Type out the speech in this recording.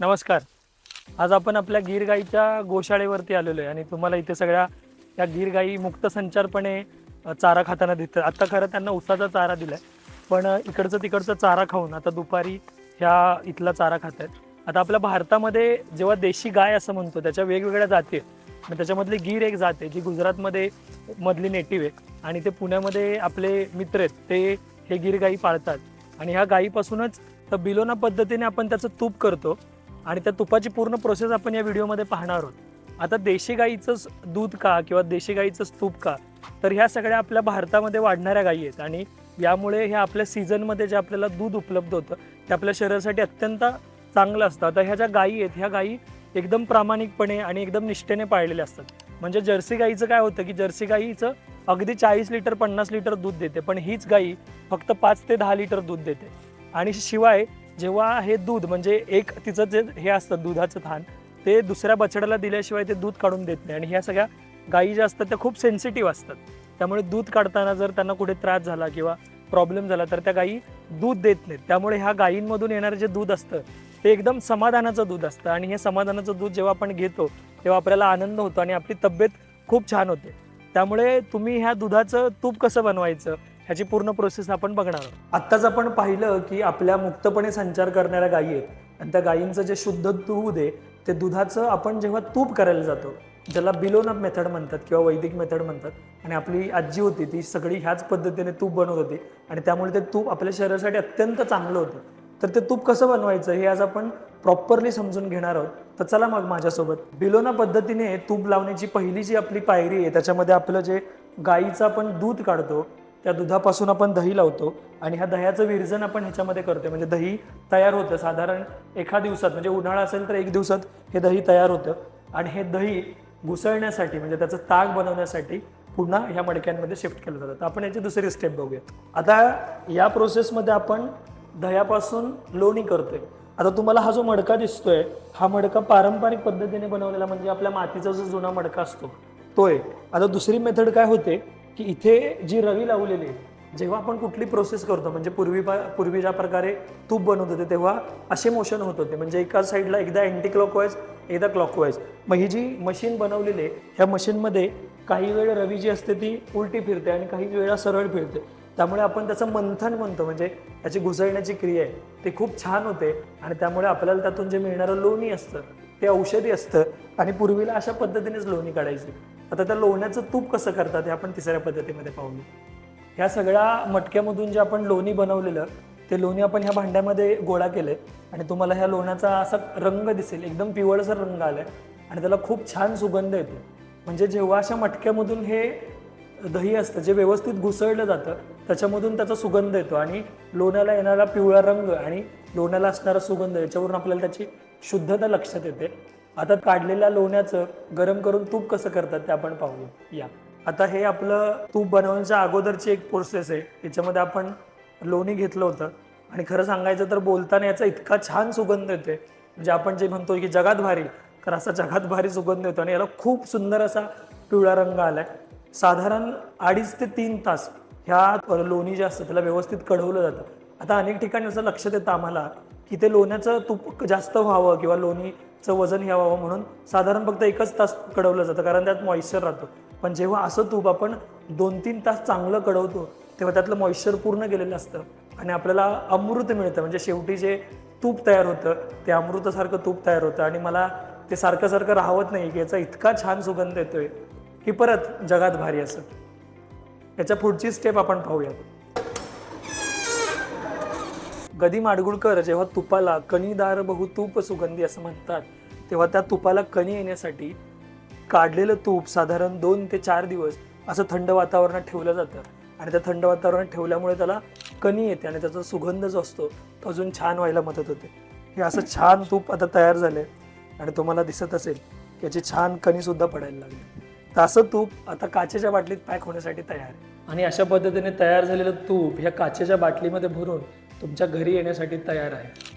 नमस्कार. आज आपण आपल्या गीर गाईच्या गोशाळेवरती आलेलो आहे आणि तुम्हाला इथे सगळ्या या गीर गाई मुक्त संचारपणे चारा खाताना दिसतात. आत्ता खरं त्यांना उसाचा चारा दिला आहे पण इकडचं तिकडचं चारा खाऊन आता दुपारी ह्या इथला चारा खात आहेत आता आपल्या भारतामध्ये जेव्हा देशी गाय असं म्हणतो त्याच्या वेगवेगळ्या जाती आहेत. त्याच्यामधली गीर एक जात आहे जी गुजरातमध्ये मधली नेटिव्ह आहे. आणि ते पुण्यामध्ये आपले मित्र आहेत ते हे गीर गाई पाळतात. आणि ह्या गाईपासूनच तर बिलोना पद्धतीने आपण त्याचं तूप करतो. आणि त्या तुपाची पूर्ण प्रोसेस आपण या व्हिडिओमध्ये पाहणार आहोत. आता देशी गाईचंच दूध का किंवा देशी गाईचंच तूप का? तर ह्या सगळ्या आपल्या भारतामध्ये वाढणाऱ्या गायी आहेत आणि यामुळे ह्या आपल्या सीझनमध्ये जे आपल्याला दूध उपलब्ध होतं ते आपल्या शरीरासाठी अत्यंत चांगलं असतं. आता ह्या ज्या गायी आहेत ह्या गायी एकदम प्रामाणिकपणे आणि एकदम निष्ठेने पाळलेल्या असतात. म्हणजे जर्सी गाईचं काय होतं की जर्सी गाईचं अगदी चाळीस लिटर पन्नास लिटर दूध देते पण हीच गाई फक्त पाच ते दहा लिटर दूध देते. आणि शिवाय जेव्हा हे दूध म्हणजे एक तिचं जे हे असतं दुधाचं थान ते दुसऱ्या बछड्याला दिल्याशिवाय ते दूध काढून देत नाही. आणि ह्या सगळ्या गायी ज्या असतात त्या खूप सेन्सिटिव्ह असतात. त्यामुळे दूध काढताना जर त्यांना कुठे त्रास झाला किंवा प्रॉब्लेम झाला तर त्या गायी दूध देत नाहीत. त्यामुळे ह्या गायींमधून येणारं जे दूध असतं ते एकदम समाधानाचं दूध असतं. आणि हे समाधानाचं दूध जेव्हा आपण घेतो तेव्हा आपल्याला आनंद होतो आणि आपली तब्येत खूप छान होते. त्यामुळे तुम्ही ह्या दुधाचं तूप कसं बनवायचं? ह्याची पूर्ण प्रोसेस आपण बघणार आहोत. आत्ताच आपण पाहिलं की आपल्या मुक्तपणे संचार करणाऱ्या गायी आहेत. आणि त्या गायींचं जे शुद्ध दूध आहे ते दुधाचं आपण जेव्हा तूप करायला जातो ज्याला बिलोन मेथड म्हणतात किंवा वैदिक मेथड म्हणतात आणि आपली आजी होती ती सगळी ह्याच पद्धतीने तूप बनवत होती. आणि त्यामुळे ते तूप आपल्या शरीरासाठी अत्यंत चांगलं होतं. तर ते तूप कसं बनवायचं हे आज आपण प्रॉपरली समजून घेणार आहोत. तर चला मग माझ्यासोबत. बिलोना पद्धतीने तूप लावण्याची पहिली जी आपली पायरी आहे त्याच्यामध्ये आपलं जे गाईचं आपण दूध काढतो त्या दुधापासून आपण दही लावतो आणि ह्या दह्याचं विरजन आपण ह्याच्यामध्ये करतो म्हणजे दही तयार होतं. साधारण एका दिवसात म्हणजे उन्हाळा असेल तर एक दिवसात हे दही तयार होतं. आणि हे दही घुसळण्यासाठी म्हणजे त्याचं ताक बनवण्यासाठी पुन्हा ह्या मडक्यांमध्ये शिफ्ट केलं जातं. तर आपण याची दुसरी स्टेप बघूयात आता या प्रोसेसमध्ये आपण दह्यापासून लोणी करतोय. आता तुम्हाला हा जो मडका दिसतोय हा मडका पारंपरिक पद्धतीने बनवलेला म्हणजे आपल्या मातीचा जो जुना मडका असतो तो आहे आता दुसरी मेथड काय होते? की इथे जी रवी लावलेली आहे जेव्हा आपण कुठली प्रोसेस करतो म्हणजे पूर्वी पा- पूर्वी ज्या प्रकारे तूप बनवत होते तेव्हा असे मोशन होत होते. म्हणजे एका साईडला एकदा अँटी क्लॉकवाईज एकदा क्लॉकवाईज मग ही जी मशीन बनवलेली आहे ह्या मशीनमध्ये काही वेळ रवी जी असते ती उलटी फिरते आणि काही वेळा सरळ फिरते. त्यामुळे आपण त्याचं मंथन म्हणतो म्हणजे त्याची घुसळण्याची क्रिया आहे ती खूप छान होते आणि त्यामुळे आपल्याला त्यातून जे मिळणारं लोणी असतं ते औषधी असतं. आणि पूर्वीला अशा पद्धतीनेच लोणी काढायची. आता त्या लोण्याचं तूप कसं करतात हे आपण तिसऱ्या पद्धतीमध्ये पाहूया. ह्या सगळ्या मटक्यामधून जे आपण लोणी बनवलेलं ते लोणी आपण ह्या भांड्यामध्ये गोळा केलंय. आणि तुम्हाला ह्या लोण्याचा असा रंग दिसेल एकदम पिवळसर रंग आलाय. आणि त्याला खूप छान सुगंध येतो. म्हणजे जेव्हा अशा मटक्यामधून हे दही असतं जे व्यवस्थित घुसळलं जातं त्याच्यामधून त्याचा सुगंध येतो. आणि लोण्याला येणारा पिवळा रंग आणि लोण्याला असणारा सुगंध याच्यावरून आपल्याला त्याची शुद्धता लक्षात येते. आता काढलेल्या लोण्याचं गरम करून तूप कसं करतात ते आपण पाहूया. या. आता हे आपलं तूप बनवण्याच्या अगोदरची एक प्रोसेस आहे. याच्यामध्ये आपण लोणी घेतलं होतं. आणि खरं सांगायचं तर बोलताना याचा इतका छान सुगंध येते. म्हणजे आपण जे म्हणतो की जगात भारी तर असा जगात भारी सुगंध येतो. आणि याला खूप सुंदर असा पिवळा रंग आला आहे साधारण अडीच ते तीन तास ह्या लोणी जे असतं त्याला व्यवस्थित कढवलं जातं. आता अनेक ठिकाणी असं लक्षात येतं आम्हाला की ते लोण्याचं तूप जास्त व्हावं किंवा लोणीचं वजन हे व्हावं म्हणून साधारण फक्त एकच तास कडवलं जातं कारण त्यात मॉइश्चर राहतो. पण जेव्हा असं तूप आपण दोन तीन तास चांगलं कडवतो तेव्हा त्यातलं मॉइश्चर पूर्ण गेलेलं असतं आणि आपल्याला अमृत मिळतं. म्हणजे शेवटी जे तूप तयार होतं ते अमृतासारखं तूप तयार होतं आणि मला ते सारखं सारखं राहवत नाही की याचा इतका छान सुगंध येतोय की परत जगात भारी असं. याच्या पुढची स्टेप आपण पाहूयात. गदी माडगुळकर जेव्हा तुपाला कणीदार बहु तूप सुगंधी असं म्हणतात तेव्हा त्या तुपाला कणी येण्यासाठी काढलेलं तूप साधारण दोन ते चार दिवस असं थंड वातावरणात ठेवलं जातं. आणि त्या थंड वातावरणात ठेवल्यामुळे त्याला कणी येते आणि त्याचा सुगंध जो असतो तो अजून छान व्हायला मदत होते. हे असं छान तूप आता तयार झालंय आणि तुम्हाला दिसत असेल की याची छान कणीसुद्धा पडायला लागली. तर असं तूप आता काचेच्या बाटलीत पॅक होण्यासाठी तयार आहे. आणि अशा पद्धतीने तयार झालेलं तूप ह्या काचेच्या बाटलीमध्ये भरून तुमच्या घरी येण्यासाठी तयार आहे.